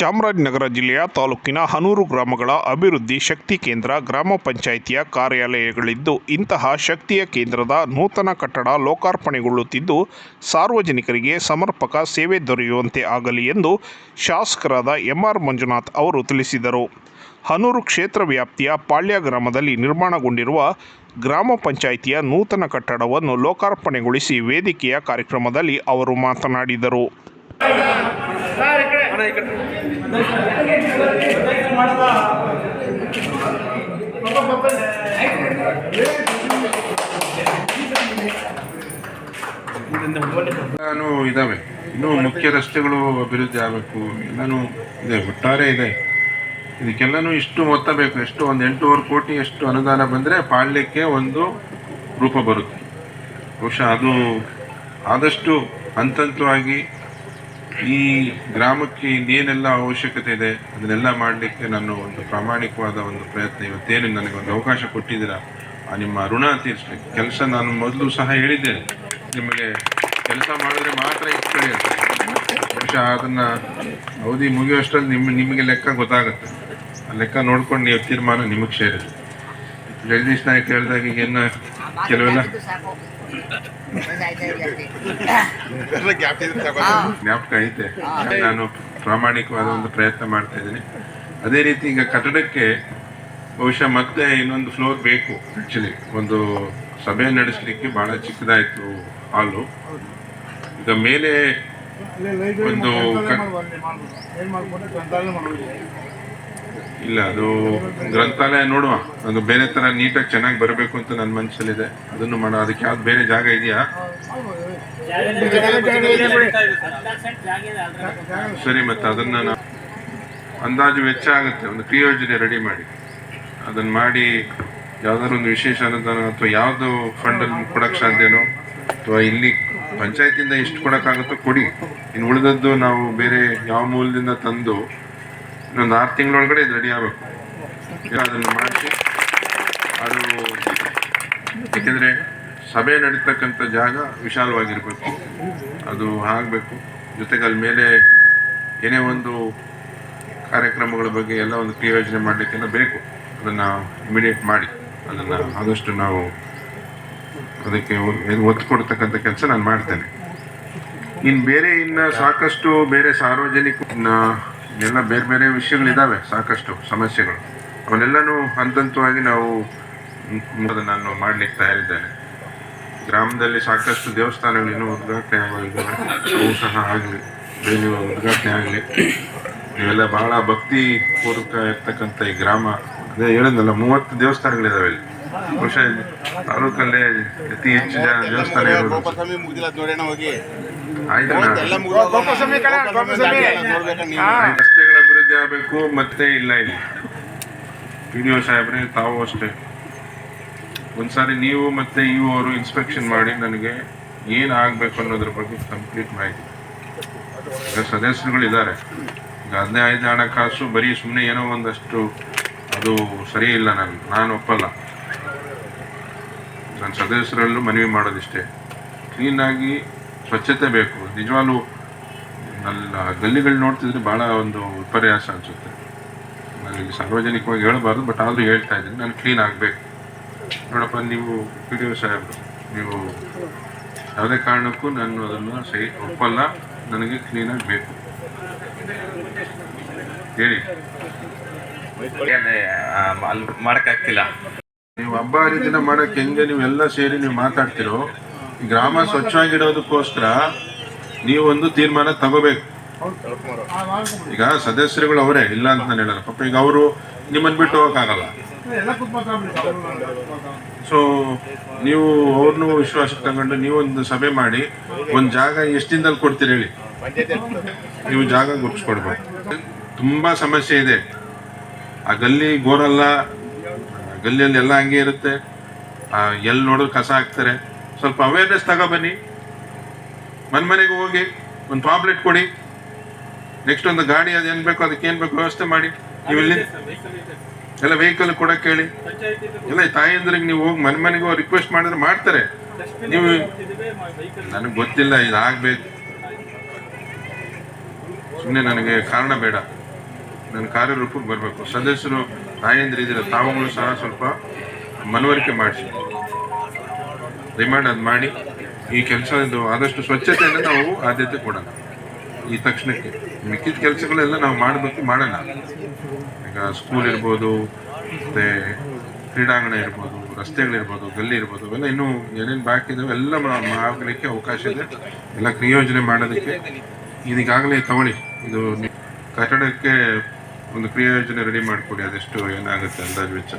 ಚಾಮರಾಜನಗರ ಜಿಲ್ಲೆಯ ತಾಲೂಕಿನ ಹನೂರು ಗ್ರಾಮಗಳ ಅಭಿವೃದ್ಧಿ ಶಕ್ತಿ ಕೇಂದ್ರ ಗ್ರಾಮ ಪಂಚಾಯಿತಿಯ ಕಾರ್ಯಾಲಯಗಳಿದ್ದು, ಇಂತಹ ಶಕ್ತಿಯ ಕೇಂದ್ರದ ನೂತನ ಕಟ್ಟಡ ಲೋಕಾರ್ಪಣೆಗೊಳ್ಳುತ್ತಿದ್ದು, ಸಾರ್ವಜನಿಕರಿಗೆ ಸಮರ್ಪಕ ಸೇವೆ ದೊರೆಯುವಂತೆ ಆಗಲಿ ಎಂದು ಶಾಸಕರಾದ ಎಂಆರ್ ಮಂಜುನಾಥ್ ಅವರು ತಿಳಿಸಿದರು. ಹನೂರು ಕ್ಷೇತ್ರ ವ್ಯಾಪ್ತಿಯ ಪಾಳ್ಯ ಗ್ರಾಮದಲ್ಲಿ ನಿರ್ಮಾಣಗೊಂಡಿರುವ ಗ್ರಾಮ ಪಂಚಾಯಿತಿಯ ನೂತನ ಕಟ್ಟಡವನ್ನು ಲೋಕಾರ್ಪಣೆಗೊಳಿಸಿ ವೇದಿಕೆಯ ಕಾರ್ಯಕ್ರಮದಲ್ಲಿ ಅವರು ಮಾತನಾಡಿದರು. ಎಲ್ಲಾನು ಇದಾವೆ. ಇನ್ನೂ ಮುಖ್ಯ ರಸ್ತೆಗಳು ಅಭಿವೃದ್ಧಿ ಆಗಬೇಕು. ಎಲ್ಲನೂ ಇದೆ, ಒಟ್ಟಾರೆ ಇದೆ. ಇದಕ್ಕೆಲ್ಲನೂ ಇಷ್ಟು ಮೊತ್ತ ಬೇಕು. ಎಷ್ಟು? ಒಂದು ಎಂಟೂವರೆ ಕೋಟಿ ಎಷ್ಟು ಅನುದಾನ ಬಂದರೆ ಪಾಳ್ಯಕ್ಕೆ ಒಂದು ರೂಪ ಬರುತ್ತೆ. ಬಹುಶಃ ಅದು ಆದಷ್ಟು ಹಂತಂತವಾಗಿ ಈ ಗ್ರಾಮಕ್ಕೆ ಇನ್ನೇನೆಲ್ಲ ಅವಶ್ಯಕತೆ ಇದೆ ಅದನ್ನೆಲ್ಲ ಮಾಡಲಿಕ್ಕೆ ನಾನು ಒಂದು ಪ್ರಾಮಾಣಿಕವಾದ ಒಂದು ಪ್ರಯತ್ನ ಇವತ್ತೇನು ನನಗೆ ಒಂದು ಅವಕಾಶ ಕೊಟ್ಟಿದ್ದೀರಾ ಆ ನಿಮ್ಮ ಋಣ ತೀರಿಸ್ಬೇಕು ಕೆಲಸ ನಾನು ಮೊದಲು ಸಹ ಹೇಳಿದ್ದೇನೆ. ನಿಮಗೆ ಕೆಲಸ ಮಾಡಿದ್ರೆ ಮಾತ್ರ ಇಷ್ಟೇ ಬಹುಶಃ ಅದನ್ನು ಅವಧಿ ಮುಗಿಯುವಷ್ಟರಲ್ಲಿ ನಿಮ್ಮ ನಿಮಗೆ ಲೆಕ್ಕ ಗೊತ್ತಾಗುತ್ತೆ. ಆ ಲೆಕ್ಕ ನೋಡ್ಕೊಂಡು ನೀವು ತೀರ್ಮಾನ ನಿಮಗೆ ಸೇರಿದೆ. ಜಗದೀಶ್ ನಾಯಕ್ ಹೇಳಿದಾಗ ಈಗ ಏನು ಕೆಲವೆಲ್ಲ ಜ್ಞಾಪಕ ಐತೆ. ನಾನು ಪ್ರಾಮಾಣಿಕವಾದ ಒಂದು ಪ್ರಯತ್ನ ಮಾಡ್ತಾ ಇದ್ದೀನಿ. ಅದೇ ರೀತಿ ಈಗ ಕಟ್ಟಡಕ್ಕೆ ಬಹುಶಃ ಮತ್ತೆ ಇನ್ನೊಂದು ಫ್ಲೋರ್ ಬೇಕು ಆ್ಯಕ್ಚುಲಿ ಒಂದು ಸಭೆ ನಡೆಸಲಿಕ್ಕೆ ಬಹಳ ಚಿಕ್ಕದಾಯಿತು ಹಾಲು. ಈಗ ಮೇಲೆ ಒಂದು ಇಲ್ಲ, ಅದು ಗ್ರಂಥಾಲಯ ನೋಡುವ. ಅದು ಬೇರೆ ತರ ನೀಟಾಗಿ ಚೆನ್ನಾಗಿ ಬರಬೇಕು ಅಂತ ನನ್ನ ಮನಸ್ಸಲ್ಲಿದೆ ಅದನ್ನು ಮಾಡೋ. ಅದಕ್ಕೆ ಯಾವ್ದು ಬೇರೆ ಜಾಗ ಇದೆಯಾ? ಸರಿ, ಮತ್ತೆ ಅದನ್ನ ಅಂದಾಜು ವೆಚ್ಚ ಆಗುತ್ತೆ. ಒಂದು ಕ್ರಿಯೋಜನೆ ರೆಡಿ ಮಾಡಿ. ಅದನ್ನ ಮಾಡಿ ಯಾವ್ದಾದ್ರು ಒಂದು ವಿಶೇಷ ಅನುದಾನ ಅಥವಾ ಯಾವ್ದು ಫಂಡಲ್ಲಿ ಕೊಡಕ್ ಸಾಧ್ಯನೋ, ಅಥವಾ ಇಲ್ಲಿ ಪಂಚಾಯತಿಂದ ಎಷ್ಟು ಕೊಡೋಕ್ಕಾಗುತ್ತೋ ಕೊಡಿ. ಇನ್ನು ಉಳಿದದ್ದು ನಾವು ಬೇರೆ ಯಾವ ಮೂಲದಿಂದ ತಂದು ಇನ್ನೊಂದು ಆರು ತಿಂಗಳೊಳಗಡೆ ಇದು ರೆಡಿ ಆಗಬೇಕು. ಅದನ್ನು ಮಾಡಿಸಿ, ಅದು ಯಾಕೆಂದರೆ ಸಭೆ ನಡೀತಕ್ಕಂಥ ಜಾಗ ವಿಶಾಲವಾಗಿರಬೇಕು. ಅದು ಆಗಬೇಕು. ಜೊತೆಗೆ ಅಲ್ಲಿ ಮೇಲೆ ಏನೇ ಒಂದು ಕಾರ್ಯಕ್ರಮಗಳ ಬಗ್ಗೆ ಎಲ್ಲ ಒಂದು ಕ್ರಿಯೋಜನೆ ಮಾಡಲಿಕ್ಕೆಲ್ಲ ಬೇಕು. ಅದನ್ನು ಇಮಿಡಿಯೇಟ್ ಮಾಡಿ. ಅದನ್ನು ಆದಷ್ಟು ನಾವು ಅದಕ್ಕೆ ಒತ್ತು ಕೊಡ್ತಕ್ಕಂಥ ಕೆಲಸ ನಾನು ಮಾಡ್ತೇನೆ. ಇನ್ನು ಬೇರೆ ಇನ್ನು ಸಾಕಷ್ಟು ಬೇರೆ ಸಾರ್ವಜನಿಕ ಎಲ್ಲ ಬೇರೆ ಬೇರೆ ವಿಷಯಗಳಿದ್ದಾವೆ ಸಾಕಷ್ಟು ಸಮಸ್ಯೆಗಳು. ಅವನ್ನೆಲ್ಲನೂ ಹಂತಂತವಾಗಿ ನಾವು ನಾನು ಮಾಡ್ಲಿಕ್ಕೆ ತಯಾರಿದ್ದೇನೆ. ಗ್ರಾಮದಲ್ಲಿ ಸಾಕಷ್ಟು ದೇವಸ್ಥಾನಗಳು ಇನ್ನೂ ಉದ್ಘಾಟನೆ ಆಗಿದ್ದಾವೆ ಅವು ಸಹ ಆಗಲಿ ಬೇರೆ ಉದ್ಘಾಟನೆ ಆಗಲಿ, ಇವೆಲ್ಲ ಬಹಳ ಭಕ್ತಿ ಪೂರ್ವಕ ಇರ್ತಕ್ಕಂಥ ಈ ಗ್ರಾಮ. ಅದೇ ಹೇಳಿದ್ನಲ್ಲ, ಮೂವತ್ತು ದೇವಸ್ಥಾನಗಳಿದಾವೆ ಇಲ್ಲಿ. ಬಹುಶಃ ತಾಲೂಕಲ್ಲೇ ಅತಿ ಹೆಚ್ಚು ದೇವಸ್ಥಾನ ಇರೋದು ರಸ್ತೆಗಳ ಅಭಿವೃದ್ಧಿ ಆಗಬೇಕು ಮತ್ತೆ ಇಲ್ಲ ಇಲ್ಲಿ. ಪಿ ಡಿ ಒ ಸಾಹೇಬ್ರೆ ತಾವು ಅಷ್ಟೇ. ಒಂದ್ಸಾರಿ ನೀವು ಮತ್ತೆ ಇವು ಅವರು ಇನ್ಸ್ಪೆಕ್ಷನ್ ಮಾಡಿ ನನಗೆ ಏನು ಆಗಬೇಕು ಅನ್ನೋದ್ರ ಬಗ್ಗೆ ಕಂಪ್ಲೀಟ್ ಮಾಹಿತಿ. ಈಗ ಸದಸ್ಯರುಗಳು ಇದ್ದಾರೆ ಈಗ ಹದಿನೈದು ಹಣಕಾಸು ಬರೀ ಸುಮ್ಮನೆ ಏನೋ ಒಂದಷ್ಟು ಅದು ಸರಿ ಇಲ್ಲ ನಾನು ನಾನು ಒಪ್ಪಲ್ಲ. ನನ್ನ ಸದಸ್ಯರಲ್ಲೂ ಮನವಿ ಮಾಡೋದಿಷ್ಟೇ. ಕ್ಲೀನಾಗಿ ಸ್ವಚ್ಛತೆ ಬೇಕು. ನಿಜವಾಗ್ಲೂ ನನ್ನ ಗಲ್ಲಿಗಳು ನೋಡ್ತಿದ್ರೆ ಭಾಳ ಒಂದು ವಿಪರ್ಯಾಸ ಅನಿಸುತ್ತೆ. ನನಗೆ ಸಾರ್ವಜನಿಕವಾಗಿ ಹೇಳಬಾರ್ದು ಬಟ್ ಆದರೂ ಹೇಳ್ತಾ ಇದ್ದೀನಿ. ನಾನು ಕ್ಲೀನ್ ಆಗಬೇಕು. ನೋಡಪ್ಪ ನೀವು ಪಿ ಡಿ ಒ ಸಾಹೇಬರು ನೀವು ಯಾವುದೇ ಕಾರಣಕ್ಕೂ ನಾನು ಅದನ್ನು ಸಹಿ ಒಪ್ಪಲ್ಲ. ನನಗೆ ಕ್ಲೀನಾಗಿ ಬೇಕು. ಹೇಳಿ. ಅಲ್ಲಿ ಮಾಡಕ್ಕಾಗ್ತಿಲ್ಲ. ನೀವು ಹಬ್ಬ ಹರಿದಿನ ಮಾಡೋಕ್ಕೆ ಹೆಂಗೆ ನೀವೆಲ್ಲ ಸೇರಿ ನೀವು ಮಾತಾಡ್ತಿರೋ ಗ್ರಾಮ ಸ್ವಚ್ಛವಾಗಿಡೋದಕ್ಕೋಸ್ಕರ ನೀವೊಂದು ತೀರ್ಮಾನ ತಗೋಬೇಕು. ಈಗ ಸದಸ್ಯರುಗಳು ಅವರೇ, ಇಲ್ಲ ಅಂತ ನಾನು ಹೇಳಲ್ಲ. ಪಾಪ ಈಗ ಅವರು ನಿಮ್ಮನ್ನು ಬಿಟ್ಟು ಹೋಗೋಕ್ಕಾಗಲ್ಲ. ಸೊ ನೀವು ಅವ್ರನ್ನೂ ವಿಶ್ವಾಸಕ್ಕೆ ತಗೊಂಡು ನೀವೊಂದು ಸಭೆ ಮಾಡಿ, ಒಂದು ಜಾಗ ಎಷ್ಟು ದಿನದಲ್ಲಿ ಕೊಡ್ತೀರಿ ಹೇಳಿ? ನೀವು ಜಾಗ ಗುರ್ಸ್ಕೊಡ್ಬೇಕು ತುಂಬ ಸಮಸ್ಯೆ ಇದೆ. ಆ ಗಲ್ಲಿ ಗೋರಲ್ಲ ಗಲ್ಲಿಯಲ್ಲಿ ಎಲ್ಲ ಹಂಗೆ ಇರುತ್ತೆ. ಎಲ್ಲಿ ನೋಡಿದ್ರು ಕಸ ಹಾಕ್ತಾರೆ. ಸ್ವಲ್ಪ ಅವೇರ್ನೆಸ್ ತಗೊಬನ್ನಿ ಮನೆ ಮನೆಗೆ ಹೋಗಿ ಒಂದು ಪಾಂಪ್ಲೆಟ್ ಕೊಡಿ. ನೆಕ್ಸ್ಟ್ ಒಂದು ಗಾಡಿ ಅದು ಏನ್ ಬೇಕೋ ಅದಕ್ಕೆ ಏನ್ ಬೇಕು ವ್ಯವಸ್ಥೆ ಮಾಡಿ. ನೀವಿಲ್ಲಿ ಇಲ್ಲಿ ಎಲ್ಲ ವೆಹಿಕಲ್ ಕೂಡ ಕೇಳಿ. ಎಲ್ಲ ತಾಯಂದ್ರಿಗೆ ನೀವು ಹೋಗಿ ಮನೆ ಮನೆಗೆ ರಿಕ್ವೆಸ್ಟ್ ಮಾಡಿದ್ರೆ ಮಾಡ್ತಾರೆ. ನೀವು ನನಗೆ ಗೊತ್ತಿಲ್ಲ ಇದಾಗಬೇಕು. ಸುಮ್ಮನೆ ನನಗೆ ಕಾರಣ ಬೇಡ. ನನ್ನ ಕಾರ್ಯರೂಪಕ್ಕೆ ಬರಬೇಕು. ಸದಸ್ಯರು ತಾಯಂದ್ರಿದ್ದೀರ ಇದ್ದೀರ ತಾವುಗಳು ಸಹ ಸ್ವಲ್ಪ ಮನವರಿಕೆ ಮಾಡಿಸಿ. ರಿಮೈಂಡ್ ಅದು ಮಾಡಿ ಈ ಕೆಲಸ ಇದು ಆದಷ್ಟು ಸ್ವಚ್ಛತೆಯನ್ನು ನಾವು ಆದ್ಯತೆ ಕೊಡೋಣ. ಈ ತಕ್ಷಣಕ್ಕೆ ಮಿಕ್ಕಿದ ಕೆಲಸಗಳೆಲ್ಲ ನಾವು ಮಾಡಬೇಕು ಮಾಡೋಣ ಈಗ ಸ್ಕೂಲ್ ಇರ್ಬೋದು, ಮತ್ತು ಕ್ರೀಡಾಂಗಣ ಇರ್ಬೋದು, ರಸ್ತೆಗಳಿರ್ಬೋದು, ಗಲ್ಲಿ ಇರ್ಬೋದು ಅವೆಲ್ಲ ಇನ್ನೂ ಏನೇನು ಬಾಕಿ ಇದಾವೆ ಎಲ್ಲ ಆಗಲಿಕ್ಕೆ ಅವಕಾಶ ಇದೆ. ಎಲ್ಲ ಕ್ರಿಯೋಜನೆ ಮಾಡೋದಕ್ಕೆ. ಇದೀಗಾಗಲೇ ತಗೊಳ್ಳಿ. ಇದು ಕಟ್ಟಡಕ್ಕೆ ಒಂದು ಕ್ರಿಯೋಜನೆ ರೆಡಿ ಮಾಡಿಕೊಡಿ, ಅದೆಷ್ಟು ಏನಾಗುತ್ತೆ ಅಂದಾಜು ವೆಚ್ಚ?